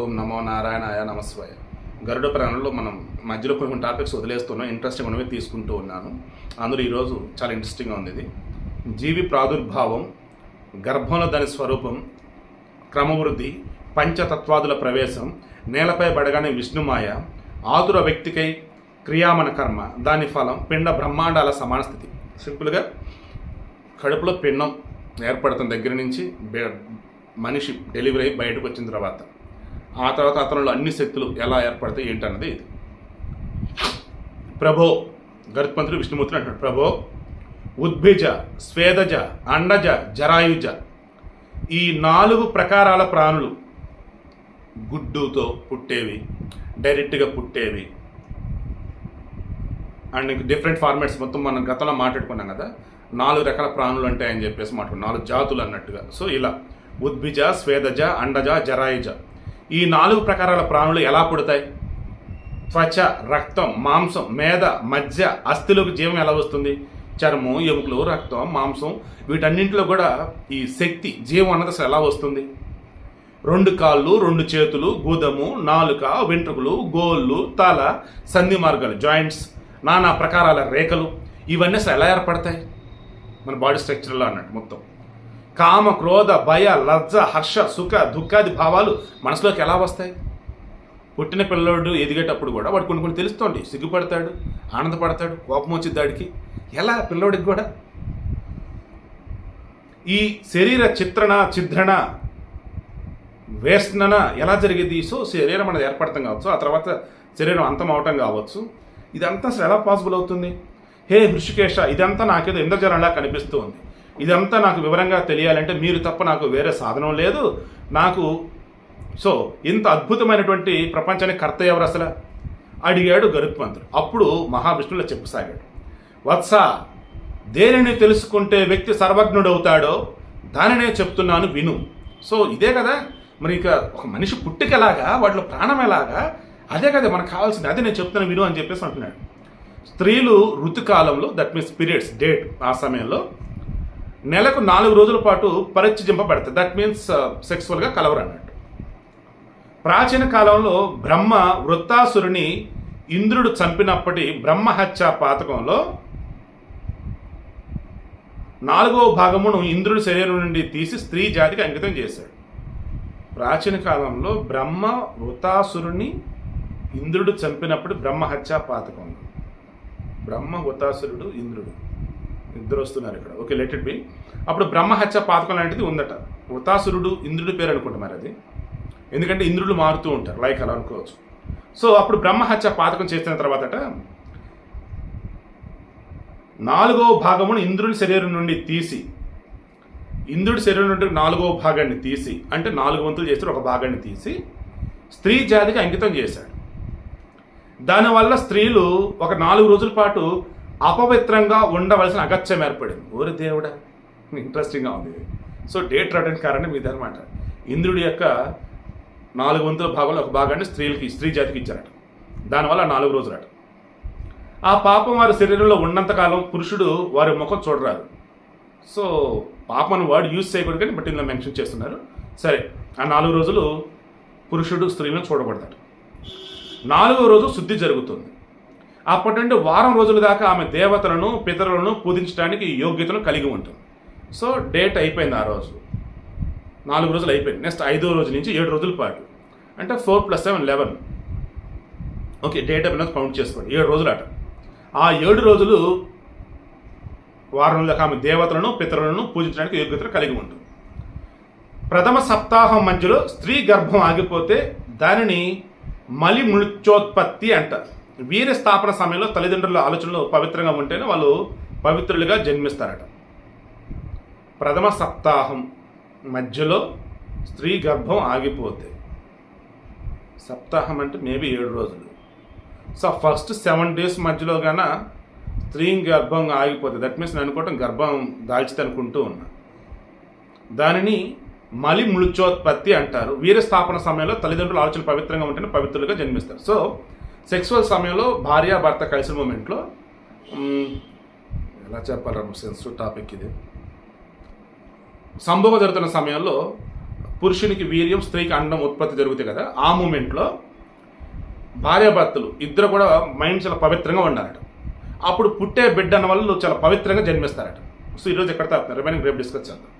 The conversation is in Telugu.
ఓం నమో నారాయణాయ నమస్వాయ. గరుడ ప్రాణంలో మనం మధ్యలో కొన్ని టాపిక్స్ వదిలేస్తున్నాం ఇంట్రెస్టింగ్ ఉన్నవి తీసుకుంటూ ఉన్నాను. అందులో ఈరోజు చాలా ఇంట్రెస్టింగ్గా ఉంది ఇది. జీవి ప్రాదుర్భావం గర్భంలో దాని స్వరూపం క్రమవృద్ధి పంచతత్వాదుల ప్రవేశం నేలపై పడగానే విష్ణుమాయ ఆతుర వ్యక్తికై క్రియామన కర్మ దాని ఫలం పిండ బ్రహ్మాండాల సమాన స్థితి. సింపుల్గా కడుపులో పిండం ఏర్పడుతుంది దగ్గర నుంచి మనిషి డెలివరీ అయి బయటకు వచ్చిన తర్వాత. ఆ తర్వాత అతనిలో అన్ని శక్తులు ఎలా ఏర్పడతాయి ఏంటన్నది ఇది. ప్రభో గరుత్మంతుడు విష్ణుమూర్తిని అంటాడు ప్రభో ఉద్భిజ స్వేదజ అండజ జరాయుజ ఈ నాలుగు ప్రకారాల ప్రాణులు గుడ్డుతో పుట్టేవి డైరెక్ట్గా పుట్టేవి. అండ్ డిఫరెంట్ ఫార్మాట్స్ మొత్తం మనం గతంలో మాట్లాడుకున్నాం కదా నాలుగు రకాల ప్రాణులు ఉంటాయని చెప్పేసి మాట్లాడు నాలుగు జాతులు అన్నట్టుగా. సో ఇలా ఉద్భిజ స్వేదజ అండజ జరాయుజ. ఈ నాలుగు ప్రకారాల ప్రాణులు ఎలా పుడతాయి? త్వచ రక్తం మాంసం మేద మధ్య అస్థిలోకి జీవం ఎలా వస్తుంది? చర్మం ఎముకలు రక్తం మాంసం వీటన్నింటిలో కూడా ఈ శక్తి జీవం అన్నది అసలు ఎలా వస్తుంది? రెండు కాళ్ళు రెండు చేతులు గుదము నాలుక వెంట్రుకలు గోళ్ళు తల సంధి మార్గాలు జాయింట్స్ నానా ప్రకారాల రేఖలు ఇవన్నీ అసలు ఎలా ఏర్పడతాయి? మన బాడీ స్ట్రక్చర్లో అన్నట్టు మొత్తం. కామ క్రోధ భయ లజ్జ హర్ష సుఖ దుఃఖాది భావాలు మనసులోకి ఎలా వస్తాయి? పుట్టిన పిల్లోడు ఎదిగేటప్పుడు కూడా వాడు కొన్ని కొన్ని తెలుస్తోంది. సిగ్గుపడతాడు ఆనందపడతాడు కోపం వచ్చి దాడికి ఎలా పిల్లోడికి కూడా? ఈ శరీర చిత్రణ చిద్రణ వేష్టన ఎలా జరిగేది? సో శరీరం అనేది ఏర్పడటం కావచ్చు ఆ తర్వాత శరీరం అంతం అవటం కావచ్చు. ఇదంతా అసలు ఎలా పాసిబుల్ అవుతుంది? హే హృషికేశ ఇదంతా నాకేదో ఇంద్రజలంలా కనిపిస్తూ ఉంది ఇదంతా నాకు వివరంగా తెలియాలంటే మీరు తప్ప నాకు వేరే సాధనం లేదు. నాకు సో ఇంత అద్భుతమైనటువంటి ప్రపంచానికి కర్త ఎవరు అసలు? అడిగాడు గరుత్మంతుడు. అప్పుడు మహావిష్ణువులో చెప్పసాగాడు. వత్స దేనిని తెలుసుకుంటే వ్యక్తి సర్వజ్ఞుడవుతాడో దానినే చెప్తున్నాను విను. సో ఇదే కదా? మరి ఇక ఒక మనిషి పుట్టుకెలాగా వాటిలో ప్రాణం ఎలాగా? అదే కదా మనకు కావాల్సింది. అదే నేను చెప్తున్నాను విను అని చెప్పేసి అంటున్నాడు. స్త్రీలు ఋతుకాలంలో దట్ మీన్స్ పీరియడ్స్ డేట్ ఆ సమయంలో నెలకు నాలుగు రోజుల పాటు పరిచయింపబడతాయి దట్ మీన్స్ సెక్సువల్గా uh, కలవరు అన్నట్టు ప్రాచీన కాలంలో బ్రహ్మ వృత్తాసురుని ఇంద్రుడు చంపినప్పటి బ్రహ్మహత్య పాతకంలో నాలుగవ భాగమును ఇంద్రుడి శరీరం నుండి తీసి స్త్రీ జాతికి అంకితం చేశాడు. ప్రాచీన కాలంలో బ్రహ్మ వృతాసురుని ఇంద్రుడు చంపినప్పుడు బ్రహ్మహత్య పాతకం. బ్రహ్మ వృతాసురుడు ఇంద్రుడు. ఇద్దరు వస్తున్నారు ఇక్కడ. ఓకే లెట్ ఇట్ బి అప్పుడు బ్రహ్మహత్య పాతకం లాంటిది ఉందట. వృతాసురుడు ఇంద్రుడి పేరు అనుకుంటా మరి అది. ఎందుకంటే ఇంద్రుడు మారుతూ ఉంటారు లైక్ అలా అనుకోవచ్చు. సో అప్పుడు బ్రహ్మహత్య పాతకం చేసిన తర్వాతట నాలుగో భాగమును ఇంద్రుడి శరీరం నుండి తీసి ఇంద్రుడి శరీరం నుండి నాలుగో భాగాన్ని తీసి అంటే నాలుగు వంతులు చేస్తారు ఒక భాగాన్ని తీసి స్త్రీ జాతికి అంకితం చేశాడు. దానివల్ల స్త్రీలు ఒక నాలుగు రోజుల పాటు అపవిత్రంగా ఉండవలసిన అగత్యం ఏర్పడింది. ఓరి దేవుడా ఇంట్రెస్టింగ్గా ఉంది సో డేట్ రావడానికి కారణం ఇదనమాట ఇంద్రుడి యొక్క నాలుగు వంతుల భాగంలో ఒక భాగాన్ని స్త్రీలకి స్త్రీ జాతికి ఇచ్చారట. దానివల్ల నాలుగు రోజులట. ఆ పాపం వారి శరీరంలో ఉన్నంతకాలం పురుషుడు వారి ముఖం చూడరాదు. సో పాపను వాడు యూజ్ చేయకూడదు కానీ బట్ ఇందులో మెన్షన్ చేస్తున్నారు. సరే ఆ నాలుగు రోజులు పురుషుడు స్త్రీలను చూడబడతాడు నాలుగో రోజు శుద్ధి జరుగుతుంది. అప్పటి నుండి వారం రోజుల దాకా ఆమె దేవతలను పితరులను పూజించడానికి యోగ్యతను కలిగి ఉంటుంది. సో డేట్ అయిపోయింది ఆ రోజు. నాలుగు రోజులు అయిపోయింది. నెక్స్ట్ ఐదో రోజు నుంచి ఏడు రోజుల పాటు. అంటే four plus seven eleven. Okay date అయిపోయిన కౌంట్ చేసుకోండి. ఏడు రోజులు అట. ఆ ఏడు రోజులు వారం రోజులకు ఆమె దేవతలను పితరులను పూజించడానికి యోగ్యతను కలిగి ఉంటుంది. ప్రథమ సప్తాహం మధ్యలో స్త్రీ గర్భం ఆగిపోతే దానిని మలి మృత్యోత్పత్తి అంటారు. వీర స్థాపన సమయంలో తల్లిదండ్రుల ఆలోచనలు పవిత్రంగా ఉంటేనే వాళ్ళు పవిత్రులుగా జన్మిస్తారట. ప్రథమ సప్తాహం మధ్యలో స్త్రీ గర్భం ఆగిపోతే. సప్తాహం అంటే మేబీ ఏడు రోజులు. సో ఫస్ట్ సెవెన్ డేస్ మధ్యలో గాన స్త్రీ గర్భం ఆగిపోతే. దట్ మీన్స్ నేను అనుకోవటం గర్భం దాల్చితే అనుకుంటూ ఉన్నా. దానిని మలి మృత్యోత్పత్తి అంటారు. వీర స్థాపన సమయంలో తల్లిదండ్రుల ఆలోచన పవిత్రంగా ఉంటేనే పవిత్రులుగా జన్మిస్తారు. సో సెక్సువల్ సమయంలో భార్య భర్త కలిసిన మూమెంట్లో ఎలా చెప్పాలన్న సెన్సిటివ్ టాపిక్ ఇది. సంభోగం జరుగుతున్న సమయంలో పురుషునికి వీర్యం స్త్రీకి అండం ఉత్పత్తి జరుగుతాయి కదా. ఆ మూమెంట్లో భార్యాభర్తలు ఇద్దరు కూడా మైండ్ చాలా పవిత్రంగా ఉండాలట. అప్పుడు పుట్టే బిడ్డ అన్న వాళ్ళు చాలా పవిత్రంగా జన్మిస్తారట. సో ఈరోజు ఎక్కడ తాపుతున్నారు రిమైనింగ్ రేపు డిస్కస్ చేద్దాం.